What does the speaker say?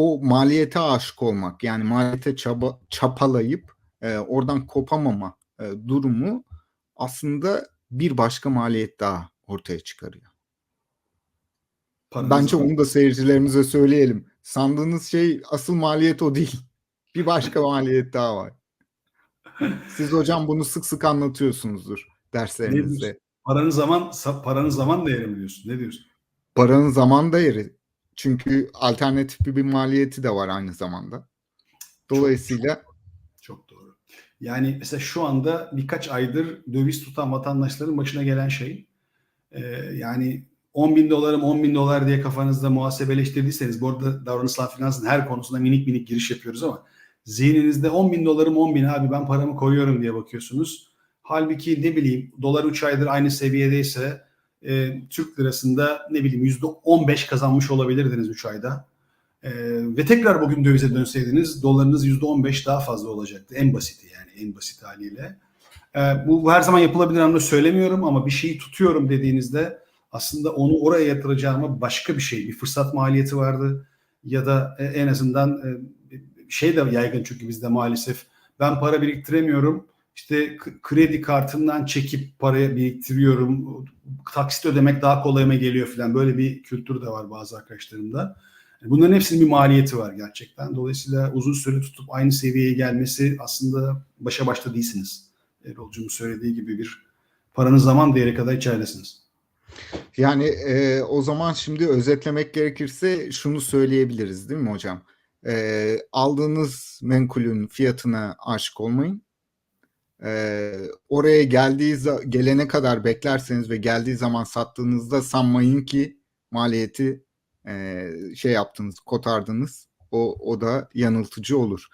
o maliyete aşık olmak yani maliyete çaba, çapalayıp e, oradan kopamama e, durumu aslında bir başka maliyet daha ortaya çıkarıyor. Paranız Bence onu da seyircilerimize söyleyelim. Sandığınız şey asıl maliyet o değil. Bir başka maliyet daha var. Siz hocam bunu sık sık anlatıyorsunuzdur derslerinizde. Paranın zaman paranın zaman değeri mi diyorsun? Ne diyorsun? Paranın zaman değeri. Çünkü alternatif bir maliyeti de var aynı zamanda. Dolayısıyla Çok doğru. Yani mesela şu anda birkaç aydır döviz tutan vatandaşların başına gelen şey e, yani 10 bin dolarım 10 bin dolar diye kafanızda muhasebeleştirdiyseniz bu arada davranışsal finansın her konusunda minik minik giriş yapıyoruz ama zihninizde 10 bin dolarım 10 bin abi ben paramı koyuyorum diye bakıyorsunuz. Halbuki ne bileyim dolar 3 aydır aynı seviyedeyse e, Türk lirasında ne bileyim %15 kazanmış olabilirdiniz 3 ayda. Ee, ve tekrar bugün dövize dönseydiniz dolarınız %15 daha fazla olacaktı. En basiti yani en basit haliyle. Bu, bu her zaman yapılabilir anlamda söylemiyorum ama bir şeyi tutuyorum dediğinizde aslında onu oraya yatıracağıma başka bir şey, bir fırsat maliyeti vardı ya da e, en azından e, şey de yaygın çünkü bizde maalesef ben para biriktiremiyorum. İşte kredi kartından çekip parayı biriktiriyorum. Taksit ödemek daha kolayıma geliyor falan. Böyle bir kültür de var bazı arkadaşlarımda. Bunların hepsinin bir maliyeti var gerçekten. Dolayısıyla uzun süre tutup aynı seviyeye gelmesi aslında başa başta değilsiniz. Erol'cuğun söylediği gibi bir paranın zaman değeri kadar içeridesiniz. yani e, o zaman şimdi özetlemek gerekirse şunu söyleyebiliriz değil mi hocam? E, aldığınız menkulün fiyatına aşık olmayın. E, oraya geldiği gelene kadar beklerseniz ve geldiği zaman sattığınızda sanmayın ki maliyeti e, şey yaptınız, kotardınız. O, o da yanıltıcı olur.